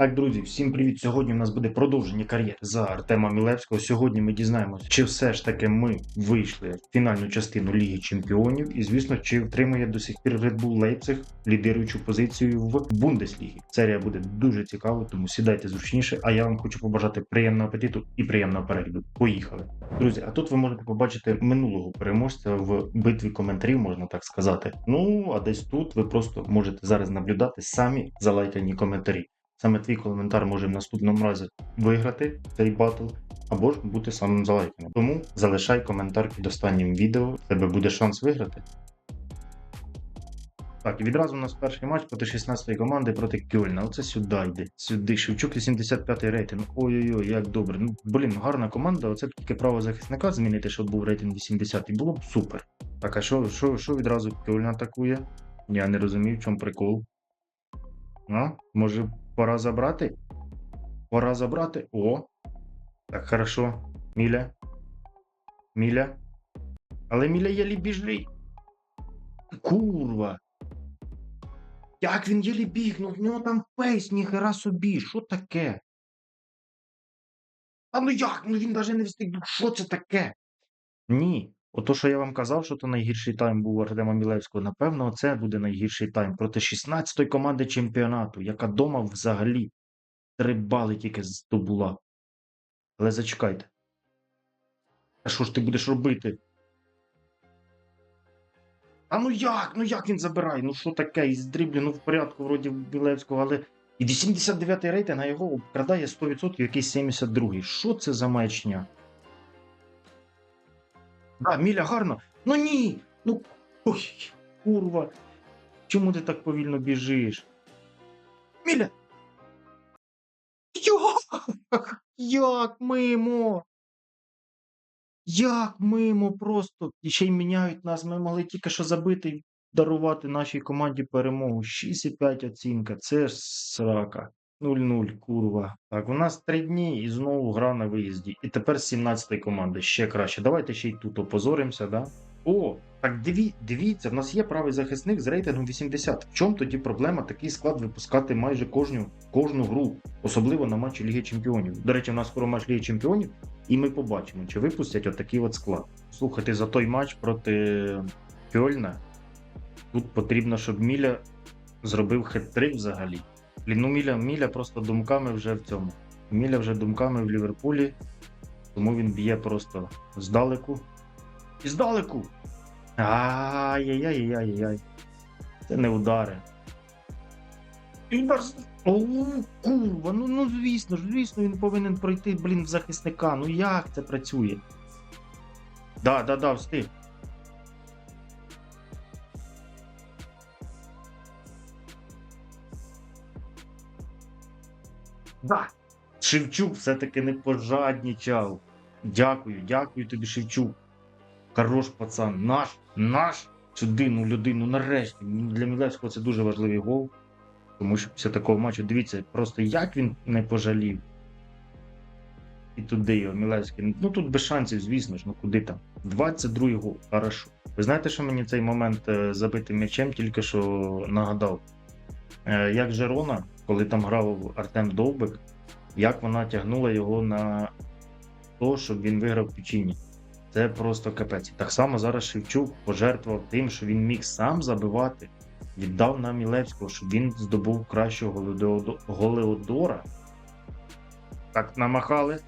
Так, друзі, всім привіт! Сьогодні у нас буде продовження кар'єри за Артема Мілевського. Сьогодні ми дізнаємося, чи все ж таки ми вийшли в фінальну частину Ліги Чемпіонів, і звісно, чи втримує до сих пір Red Bull Лейпциг лідируючу позицію в Бундеслігі. Серія буде дуже цікава, тому сідайте зручніше. А я вам хочу побажати приємного апетиту і приємного перегляду. Поїхали, друзі. А тут ви можете побачити минулого переможця в битві коментарів, можна так сказати. Ну а десь тут ви просто можете зараз наблюдати самі залайкані коментарі. Саме твій коментар може в наступному разі виграти цей батл або ж бути самим залайканим. Тому залишай коментар під останнім відео, в тебе буде шанс виграти. Так, і відразу у нас перший матч проти 16-ї команди проти Кьольна. Оце сюди йде. Сюди. Шевчук 85-й рейтинг. Ой-ой-ой, як добре. Ну, блін, гарна команда. Оце тільки право захисника змінити, щоб був рейтинг 80 і було б супер. Так, а що відразу Кьольн атакує? Я не розумію, в чому прикол. А? Може, пора забрати? Пора забрати. О! Так, хорошо. Міля. Міля. Але Міля єлі біжить. Курва. Як він єлі бігнув? В нього там фейс, ніхера собі. Що таке? А ну як? Ну він навіть не встиг. Ну Що це таке? Ні. Ото, що я вам казав, що то найгірший тайм був Артема Мілевського, напевно, це буде найгірший тайм проти 16-ї команди чемпіонату, яка дома взагалі три бали тільки здобула. Але зачекайте. А що ж ти будеш робити? А ну як? Ну як він забирає? Ну що таке? Із дріблі, ну в порядку, вроді Білевського, але. І 89-й рейтинг, а його обкрадає 100%, якийсь 72-й. Що це за маячня? Да, Міля гарно. Ну ні. Ну ой, курва. Чому ти так повільно біжиш? Міля. Як? Як мимо? Як мимо просто? І ще й міняють нас. Ми могли тільки що забити і дарувати нашій команді перемогу. 6,5 оцінка. Це ж срака. 0-0, курва. Так, у нас три дні і знову гра на виїзді. І тепер з 17-ї команди ще краще. Давайте ще й тут опозоримося, да? О, так диві, дивіться, в нас є правий захисник з рейтингом 80. В чому тоді проблема такий склад випускати майже кожну, кожну гру, особливо на матчі Ліги Чемпіонів. До речі, в нас скоро матч Ліги Чемпіонів, і ми побачимо, чи випустять отакий от склад. Слухайте, за той матч проти Кьольна тут потрібно, щоб Міля зробив хет-трик взагалі. Блін, ну Міля, Міля просто думками вже в цьому. Міля вже думками в Ліверпулі, тому він б'є просто здалеку. І здалеку! Ай-яй-яй-яй-яй. Це не удари. О, курва, ну, ну звісно ж, звісно, він повинен пройти, блін, в захисника. Ну як це працює? Да, да, да, встиг. Шевчук все-таки не пожаднічав. Дякую, дякую тобі, Шевчук. Хорош пацан, наш, наш сюди, ну людину, нарешті. Ну, Для Мілевського це дуже важливий гол. Тому що після такого матчу, дивіться, просто як він не пожалів. І туди його Мілевський. Ну тут без шансів, звісно ж, ну куди там. 22-й гол, хорошо. Ви знаєте, що мені цей момент е, забитим м'ячем тільки що нагадав? Е, Як Жерона, коли там грав Артем Довбик, як вона тягнула його на то, щоб він виграв печінні. Це просто капець. Так само зараз Шевчук пожертвував тим, що він міг сам забивати, віддав на Мілевського, щоб він здобув кращого голеодора. Так намахали.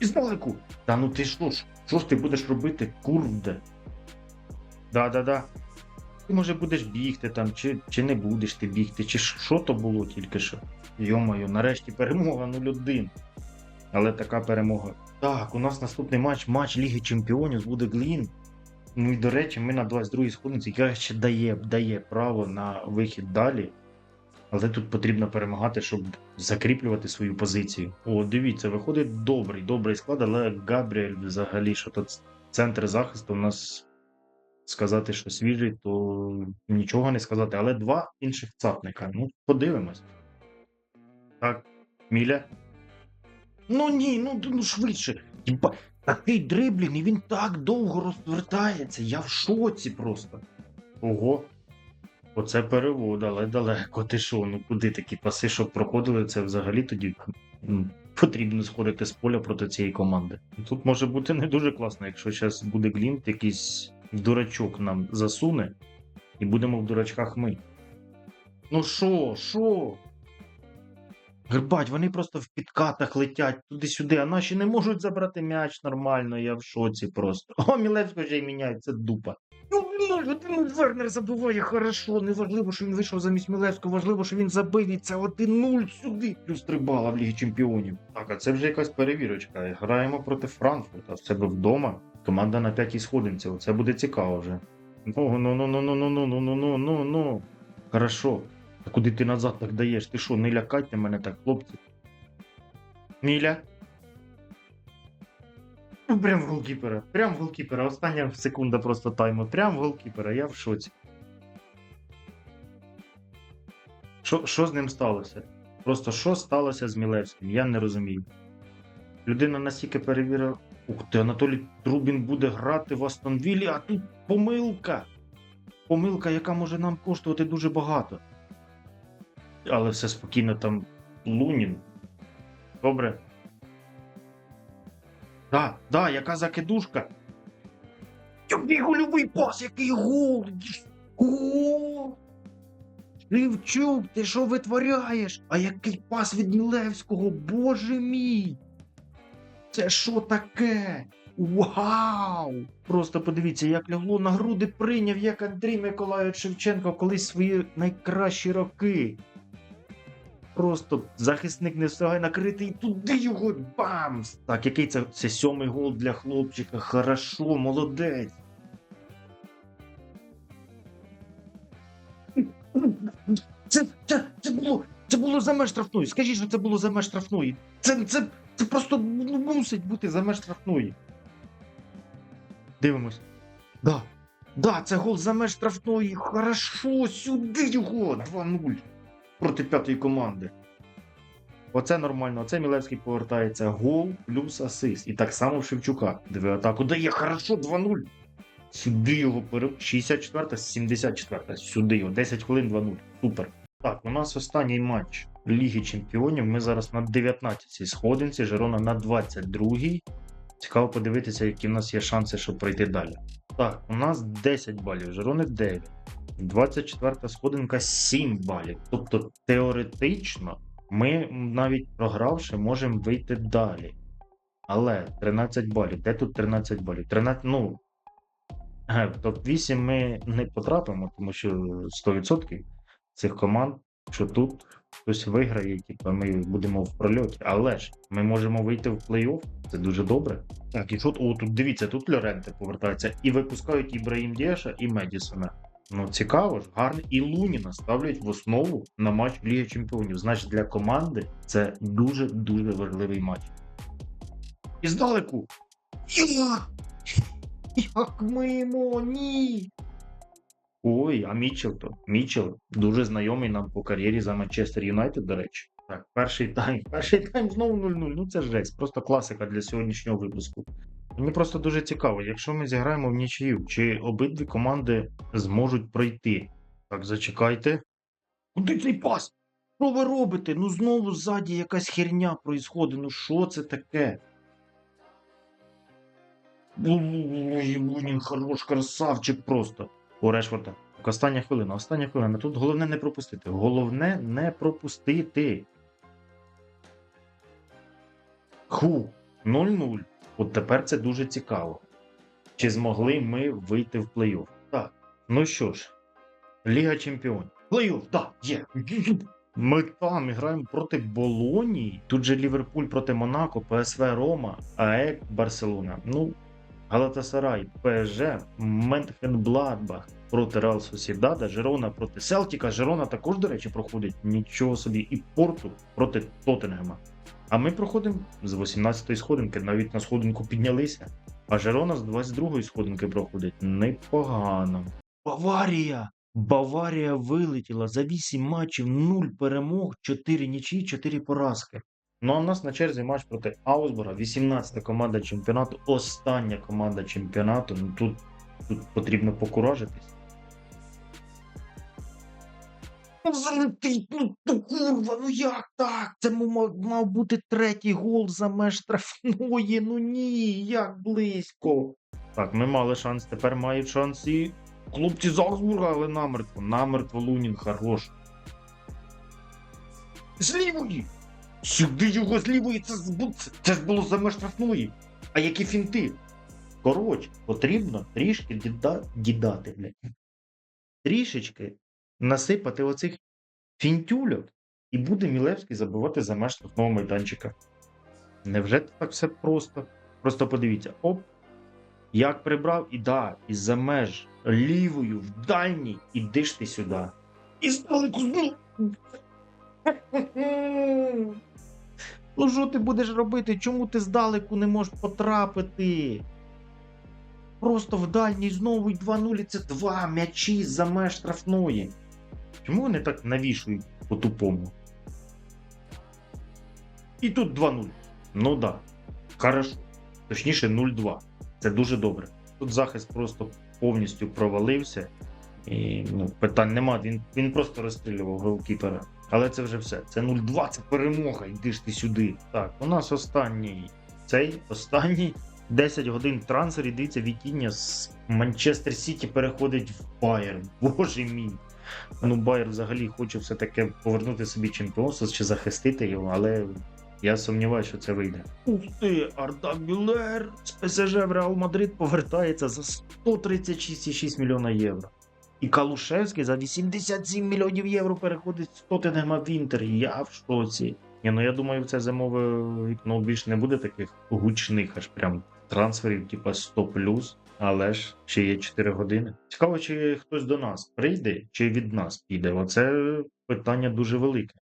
І здалеку. Та ну ти що ж? Що ж ти будеш робити, курде? Да-да-да. Ти може будеш бігти там, чи, чи не будеш ти бігти, чи що то було тільки що. Йомаю, нарешті перемога 0-1. Але така перемога. Так, у нас наступний матч, матч Ліги Чемпіонів буде Глін. Ну і до речі, ми на 22-й сходниці, яка ще дає, дає право на вихід далі. Але тут потрібно перемагати, щоб закріплювати свою позицію. О, дивіться, виходить добрий, добрий склад, але Габріель взагалі, що тут центр захисту у нас сказати, що свіжий, то нічого не сказати. Але два інших цапника. Ну, подивимось. Так, Міля. Ну ні, ну, ну швидше. Єба, такий дриблінг, і він так довго розвертається. Я в шоці просто. Ого. Оце перевод, але далеко. Ти що? Ну куди такі паси, щоб проходили, це взагалі тоді потрібно сходити з поля проти цієї команди. Тут може бути не дуже класно, якщо зараз буде Глінт, якийсь дурачок нам засуне, і будемо в дурачках ми. Ну що, що? Грбать, вони просто в підкатах летять туди-сюди, а наші не можуть забрати м'яч нормально, я в шоці просто. О, Мілевського вже й міняють, це дупа. Ну, один Вернер забиває хорошо, неважливо, що він вийшов замість Мілевського, важливо, що він забив, і це 1-0 сюди, плюс 3 бала в Лігі Чемпіонів. Так, а це вже якась перевірочка. Граємо проти Франкфурта в себе вдома. Команда на п'ятій сходинці, оце буде цікаво вже. Ну, ну, ну, ну, ну, ну, ну, ну, ну, ну, ну, ну. Хорошо. А куди ти назад так даєш? Ти що, не лякайте мене так, хлопці? Міля? Ну, Прям в голкіпера. Прям в голкіпера. Остання секунда просто тайму. Прям в голкіпера. Я в шоці. Що, що з ним сталося? Просто що сталося з Мілевським? Я не розумію. Людина настільки перевірила. Ух ти, Анатолій Трубін буде грати в Астон Віллі, а тут помилка. Помилка, яка може нам коштувати дуже багато. Але все спокійно там Лунін. Добре. Да, да, яка закидушка. Який пас, який гол! О! Шевчук, ти що витворяєш? А який пас від Мілевського, боже мій! Це що таке? Вау! Просто подивіться, як лягло на груди прийняв, як Андрій Миколайович Шевченко колись свої найкращі роки. Просто захисник не встигає накрити і туди його бам! Так, який це, це сьомий гол для хлопчика? Хорошо, молодець. Це, це, це було. Це було за меж штрафної. Скажіть, що це було за меж штрафної. Це, це, це просто ну, мусить бути за меж штрафної. Дивимось. Да. Да, це гол за меж штрафної. Хорошо, сюди його. 2-0 проти п'ятої команди. Оце нормально. Оце Мілевський повертається. Гол плюс асист. І так само в Шевчука. Диви атаку. Дає хорошо 2-0. Сюди його пере... 64 74 Сюди його. 10 хвилин 2-0. Супер. Так, у нас останній матч Ліги Чемпіонів. Ми зараз на 19-й сходинці, Жерона на 22-й. Цікаво подивитися, які в нас є шанси, щоб пройти далі. Так, у нас 10 балів, Жерони 9. 24 сходинка 7 балів. Тобто теоретично ми навіть програвши можемо вийти далі. Але 13 балів. Де тут 13 балів? 13, ну. е, В топ-8 ми не потрапимо, тому що 100% цих команд, що тут хтось виграє, типу, ми будемо в прольоті. Але ж ми можемо вийти в плей-офф, це дуже добре. Так, і що о, тут дивіться, тут Лоренте повертається і випускають Ібраїм Дєша і Медісона. Ну, цікаво ж, гарно. І Луніна ставлять в основу на матч Ліги Чемпіонів. Значить, для команди це дуже-дуже важливий матч. І здалеку. Як? Як мимо, ні. Ой, а Мічел то. Мічел дуже знайомий нам по кар'єрі за Манчестер Юнайтед, до речі. Так, перший тайм. Перший тайм знову 0-0. Ну це жесть. Просто класика для сьогоднішнього випуску. Мені просто дуже цікаво, якщо ми зіграємо в нічию, чи обидві команди зможуть пройти. Так, зачекайте. Куди цей пас? Що ви робите? Ну знову ззаді якась херня проїсходить. Ну що це таке? Лунін хорош, красавчик просто. У Решфорда. Остання хвилина, остання хвилина. Тут головне не пропустити. Головне не пропустити. Ху, 0-0. От тепер це дуже цікаво. Чи змогли ми вийти в плей-офф? Так. Ну що ж, Ліга Чемпіонів. Плей-офф, так, є. Ми там граємо проти Болонії. Тут же Ліверпуль проти Монако, ПСВ Рома, АЕК Барселона. Ну, Галатасарай, ПСЖ, Менхенбладбах проти Реал Сосідада, Жерона проти Селтіка. Жерона також, до речі, проходить нічого собі. І Порту проти Тоттенгема. А ми проходимо з 18-ї сходинки, навіть на сходинку піднялися. А Жерона з 22-ї сходинки проходить непогано. Баварія! Баварія вилетіла за 8 матчів, 0 перемог, 4 нічі, 4 поразки. Ну а в нас на черзі матч проти Аусбора, 18-та команда чемпіонату, остання команда чемпіонату. Ну тут, тут потрібно покуражитись. Ну залетить, ну то курва, ну як так? Це мав, мав бути третій гол за меж штрафної. Ну ні, як близько. Так, ми мали шанс, тепер мають шанс і хлопці з Аугсбурга, але намертво. Намертво Лунін хорош. З лівої! Сюди його з лівої, це, з бу- це, ж було за меж штрафної. А які фінти? Коротше, потрібно трішки діда, дідати, блядь. Трішечки насипати оцих фінтюльок, і буде Мілевський забивати за меж штрафного майданчика. Невже так все просто? Просто подивіться, оп, як прибрав, і да, і за меж лівою в дальній, іди ж ти сюди. І здалеку знову. Ну що ти будеш робити? Чому ти здалеку не можеш потрапити? Просто в дальній знову й 2-0 це два м'ячі за меж штрафної. Чому вони так навішують по-тупому? І тут 2-0. Ну да. Хорошо. Точніше 0-2. Це дуже добре. Тут захист просто повністю провалився. І ну, питань нема. Він, він просто розстрілював голкіпера. Але це вже все. Це 0-2, це перемога. Йди ж ти сюди. Так, у нас останній цей останній 10 годин трансфер, і дивіться, з Манчестер Сіті переходить в Байерн. Боже мій. Ну, Байер взагалі хоче все-таки повернути собі чемпіонство чи захистити його, але я сумніваюся, що це вийде. Ух ти, Арда Мюллер з ПСЖ в Реал Мадрид повертається за 136,6 мільйона євро. І Калушевський за 87 мільйонів євро переходить з Тоттенгема в Інтер. Я в шоці. Ні, ну я думаю, в це зимове вікно більше не буде таких гучних, аж прям трансферів, типа 100 плюс, але ж ще є 4 години. Цікаво, чи хтось до нас прийде, чи від нас піде. Оце питання дуже велике.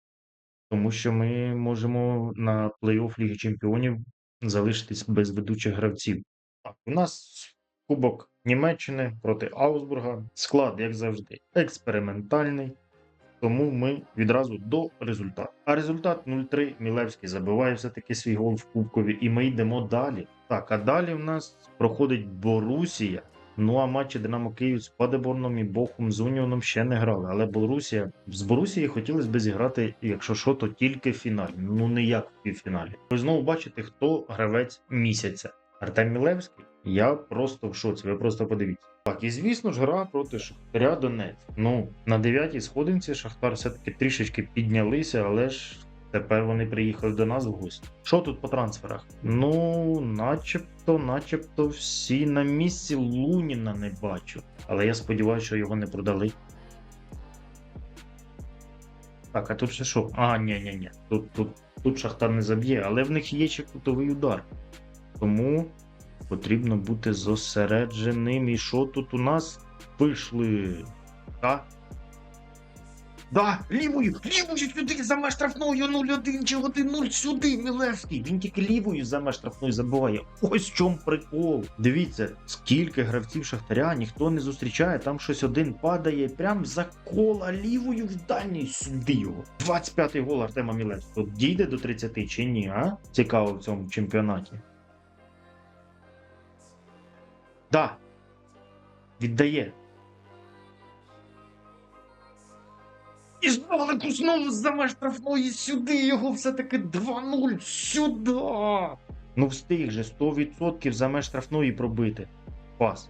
Тому що ми можемо на плей-офф Ліги Чемпіонів залишитись без ведучих гравців. Так, у нас Кубок Німеччини проти Аусбурга. Склад, як завжди, експериментальний. Тому ми відразу до результату. А результат 0-3. Мілевський забиває все-таки свій гол в Кубкові, і ми йдемо далі. Так, а далі в нас проходить Борусія. Ну а матчі Динамо Київ з Падеборном і Бохум з Уніоном ще не грали. Але Борусія з Борусії хотілося б зіграти, якщо що, то тільки в фіналі. Ну не як в півфіналі. Ви знову бачите, хто гравець місяця. Артем Мілевський. Я просто в шоці. Ви просто подивіться. Так, і звісно ж, гра проти Шахтаря Донець. Ну, на дев'ятій сходинці Шахтар все-таки трішечки піднялися, але ж тепер вони приїхали до нас в гості. Що тут по трансферах? Ну, начебто, начебто, всі на місці Луніна не бачу. Але я сподіваюся, що його не продали. Так, а тут ще що? А, ні, ні, ні. Тут, тут, тут Шахтар не заб'є, але в них є ще кутовий удар. Тому потрібно бути зосередженим. І що тут у нас вийшли? Да? Да, лівою, лівою сюди за меж штрафною 0-1 чи 1-0 сюди, Мілевський. Він тільки лівою за меж штрафною забиває. Ось в чому прикол. Дивіться, скільки гравців Шахтаря ніхто не зустрічає, там щось один падає прям за кола лівою в дальній сюди його. 25-й гол Артема Мілевського. Дійде до 30 чи ні, а? Цікаво в цьому чемпіонаті. Да. Віддає. І здалеку знову за штрафної сюди його все-таки 2-0 сюди. Ну встиг же 100% за меж штрафної пробити. Пас.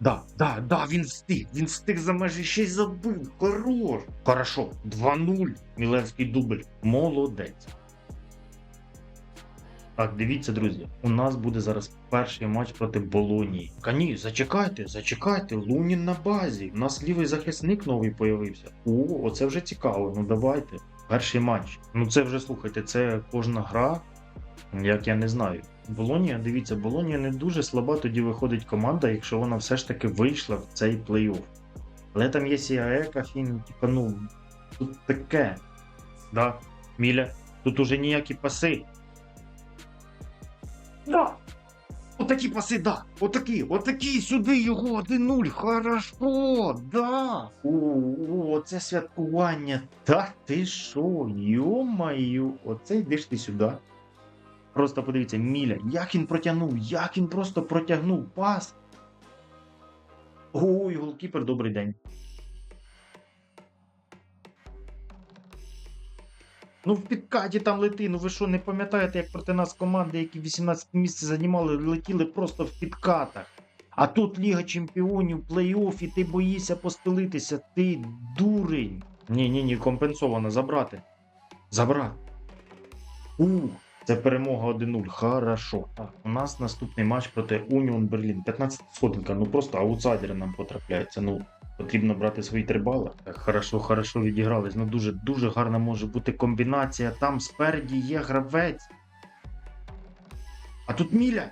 Да, да, да, він встиг. Він встиг за межі ще й забив. Хорош. Хорошо. 2-0. Мілевський дубль. Молодець. Так, дивіться, друзі, у нас буде зараз перший матч проти Болонії. Кані, зачекайте, зачекайте, Лунін на базі. У нас лівий захисник новий появився. О, оце вже цікаво. Ну давайте. Перший матч. Ну це вже слухайте, це кожна гра, як я не знаю. Болонія, дивіться, Болонія не дуже слаба тоді виходить команда, якщо вона все ж таки вийшла в цей плей-офф. Але там є Сіаека, Фін, типа, ну, тут таке. Да, Міля, тут уже ніякі паси. Да. Отакі паси, да. Отакі, отакі сюди його 1-0. Хорошо, да. О, о, оце святкування. Та ти що, йо-маю, оце йдеш ти сюди. Просто подивіться, Міля, як він протягнув, як він просто протягнув пас. Ой, голкіпер, добрий день. Ну в підкаті там лети. Ну ви що, не пам'ятаєте, як проти нас команди, які 18 місце займали, летіли просто в підкатах. А тут Ліга Чемпіонів, плей-офф, і ти боїшся постелитися. Ти дурень. Ні, ні, ні, компенсовано. Забрати. Забрати. Ух, це перемога 1-0. Хорошо. Так, у нас наступний матч проти Уніон Берлін. 15 сходинка. Ну просто аутсайдери нам потрапляються. Ну, потрібно брати свої три бали. Хорошо, хорошо відігрались. Ну дуже дуже гарна може бути комбінація. Там спереді є гравець. А тут Міля.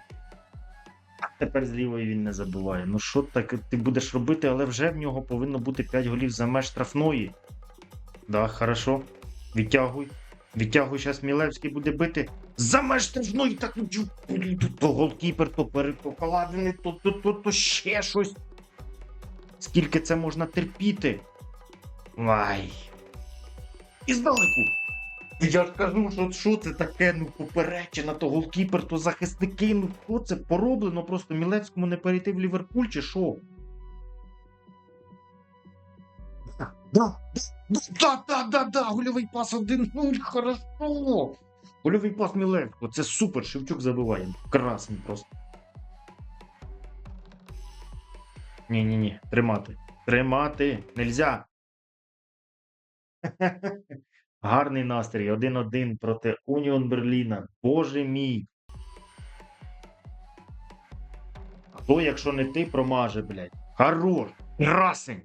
А тепер з лівої він не забиває. Ну що так ти будеш робити, але вже в нього повинно бути 5 голів за меж штрафної. Да, хорошо. Відтягуй. Відтягуй, зараз Мілевський буде бити. За меж штрафної так ну, то голкіпер, то перепокладений, то, то, то, то ще щось. Скільки це можна терпіти? Ай. І здалеку. Я ж кажу, що, що це таке, ну поперечина, то голкіпер, то захисники, ну що це пороблено просто Мілецькому не перейти в Ліверпуль чи що? Да, да, да, да, да, гольовий пас 1-0, хорошо. Гольовий пас Мілецького, це супер, Шевчук забиває. Красний просто. Ні-ні-ні, тримати. Тримати. Нельзя. Гарний настрій. 1-1 проти Уніон Берліна. Боже мій. Хто, якщо не ти, промаже, блядь. Хорош. Красень.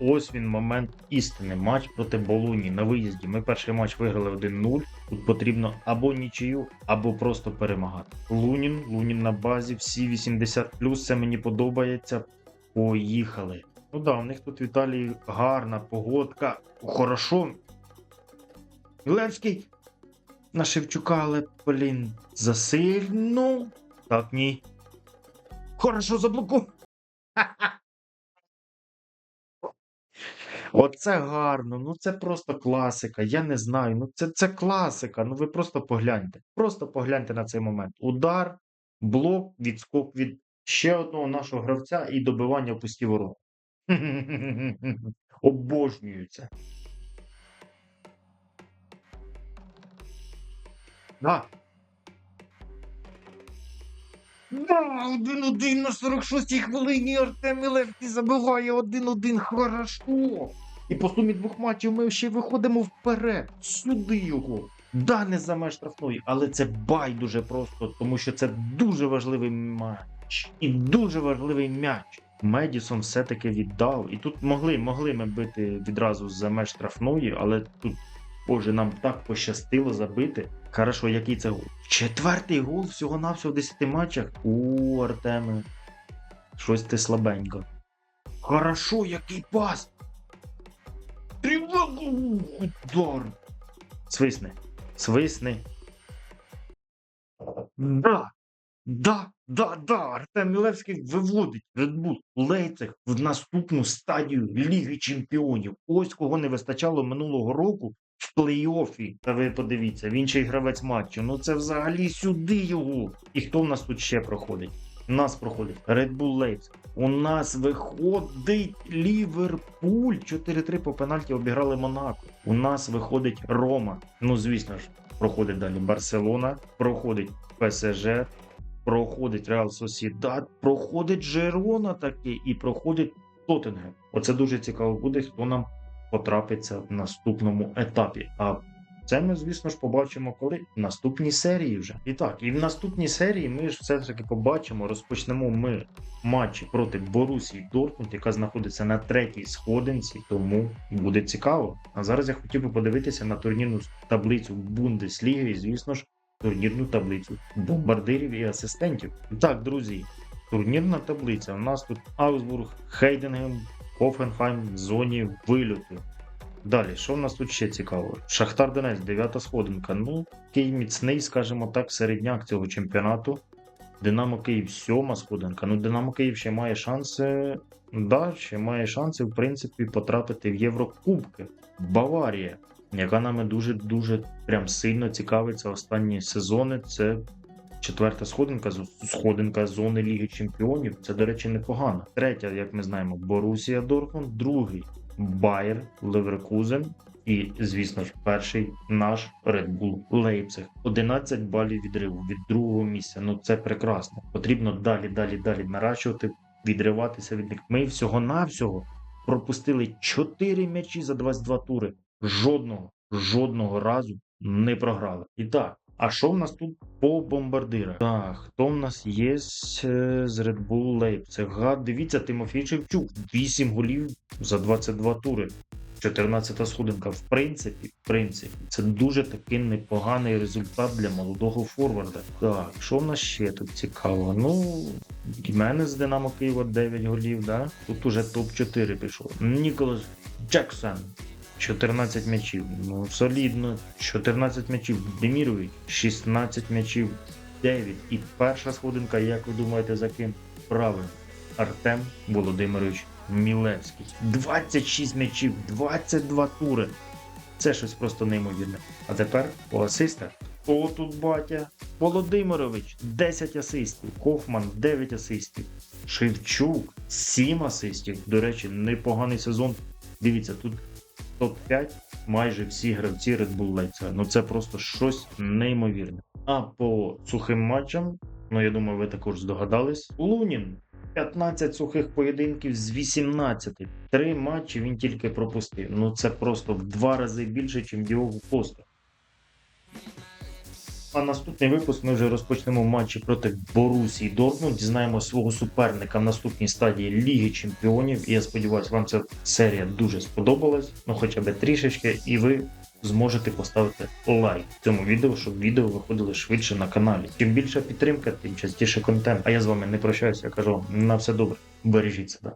Ось він момент істини. Матч проти Болуні на виїзді. Ми перший матч виграли 1-0. Тут потрібно або нічию, або просто перемагати. Лунін, Лунін на базі, всі 80 це мені подобається. Поїхали. Ну да, у них тут в Італії гарна погодка. Хорошо. Левський на Шевчука, але, блін, засильно. Так, ні. Хорошо заблоку. Оце гарно, ну це просто класика. Я не знаю. Ну це, це класика. Ну ви просто погляньте. Просто погляньте на цей момент. Удар, блок, відскок від ще одного нашого гравця і добивання в пусті ворота. Обожнюються. Да. Да, один-один на 46-й хвилині Артем Мілевський забиває один-один. Хорошо. І по сумі двох матчів ми ще виходимо вперед. Сюди його. Да, не за меж штрафної, але це байдуже просто, тому що це дуже важливий матч. І дуже важливий м'яч. Медісон все-таки віддав. І тут могли, могли ми бити відразу за меж штрафної, але тут, боже, нам так пощастило забити. Хорошо, який це гол? Четвертий гол всього-навсього в 10 матчах. У, Артеме. Щось ти слабенько. Хорошо, який пас! Тривогу! Удар! Свисни. Свисни. Да! Да, да, да, Артем Мілевський виводить Red Bull Лейцег в наступну стадію Ліги Чемпіонів. Ось кого не вистачало минулого року в плей-офі. Та ви подивіться, він ще гравець матчу. Ну це взагалі сюди його. І хто в нас тут ще проходить? У нас проходить Red Bull Leipzig. У нас виходить Ліверпуль. 4-3 по пенальті обіграли Монако. У нас виходить Рома. Ну, звісно ж, проходить далі Барселона, проходить ПСЖ, проходить Реал Сосідат, проходить Жерона таки і проходить Тоттенгем. Оце дуже цікаво буде, хто нам потрапиться в наступному етапі. А це ми, звісно ж, побачимо коли в наступній серії вже. І так, і в наступній серії ми ж все ж таки побачимо. Розпочнемо ми матчі проти Борусії Дортмунд, яка знаходиться на третій сходинці, тому буде цікаво. А зараз я хотів би подивитися на турнірну таблицю Бундесліги, звісно ж, турнірну таблицю бомбардирів і асистентів. Так, друзі, турнірна таблиця. У нас тут Аугсбург, Хейденгем, Хофенхайм в зоні вильоту. Далі, що в нас тут ще цікаво? Шахтар Донець, дев'ята сходинка. Ну, такий міцний, скажімо так, середняк цього чемпіонату. Динамо Київ сьома сходинка. Ну, Динамо Київ ще має шанси. Да, ще має шанси, в принципі, потрапити в Єврокубки. Баварія, яка нами дуже-дуже прям сильно цікавиться останні сезони. Це четверта сходинка, сходинка зони Ліги Чемпіонів. Це, до речі, непогано. Третя, як ми знаємо, Борусія Дортмунд, другий Байер Леверкузен. І, звісно ж, перший наш Red Bull Лейпциг. 11 балів відриву від другого місця. Ну це прекрасно. Потрібно далі, далі, далі наращувати, відриватися від них. Ми всього-навсього пропустили 4 м'ячі за 22 тури. Жодного, жодного разу не програли. І так, а що в нас тут по бомбардирах? Так, хто в нас є з, е, Red Bull Leipzig? Га, дивіться, Тимофій Шевчук. 8 голів за 22 тури. 14 сходинка. В принципі, в принципі, це дуже таки непоганий результат для молодого форварда. Так, що в нас ще тут цікаво? Ну, мене з Динамо Києва 9 голів, да? Тут уже топ-4 пішов. Ніколас Джексон. 14 м'ячів. Ну, солідно. 14 м'ячів. Демірович, 16 м'ячів. 9. І перша сходинка, як ви думаєте, за ким? Правильно. Артем Володимирович Мілевський. 26 м'ячів, 22 тури. Це щось просто неймовірне. А тепер по асистах. О, тут батя. Володимирович 10 асистів. Кофман 9 асистів. Шевчук 7 асистів. До речі, непоганий сезон. Дивіться, тут топ-5 майже всі гравці Red Bull Leipzig. Ну це просто щось неймовірне. А по сухим матчам, ну я думаю, ви також здогадались. Лунін 15 сухих поєдинків з 18. Три матчі він тільки пропустив. Ну це просто в два рази більше, ніж Діогу Коста. А наступний випуск ми вже розпочнемо матчі проти Борусії Дортмунд. Дізнаємо свого суперника в наступній стадії Ліги Чемпіонів. І я сподіваюся, вам ця серія дуже сподобалась. Ну хоча б трішечки, і ви зможете поставити лайк цьому відео, щоб відео виходили швидше на каналі. Чим більша підтримка, тим частіше контент. А я з вами не прощаюся. Я кажу на все добре. Бережіть себе.